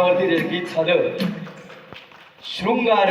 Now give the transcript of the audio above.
रंगमंचावरती जे गीत झालं शृंगार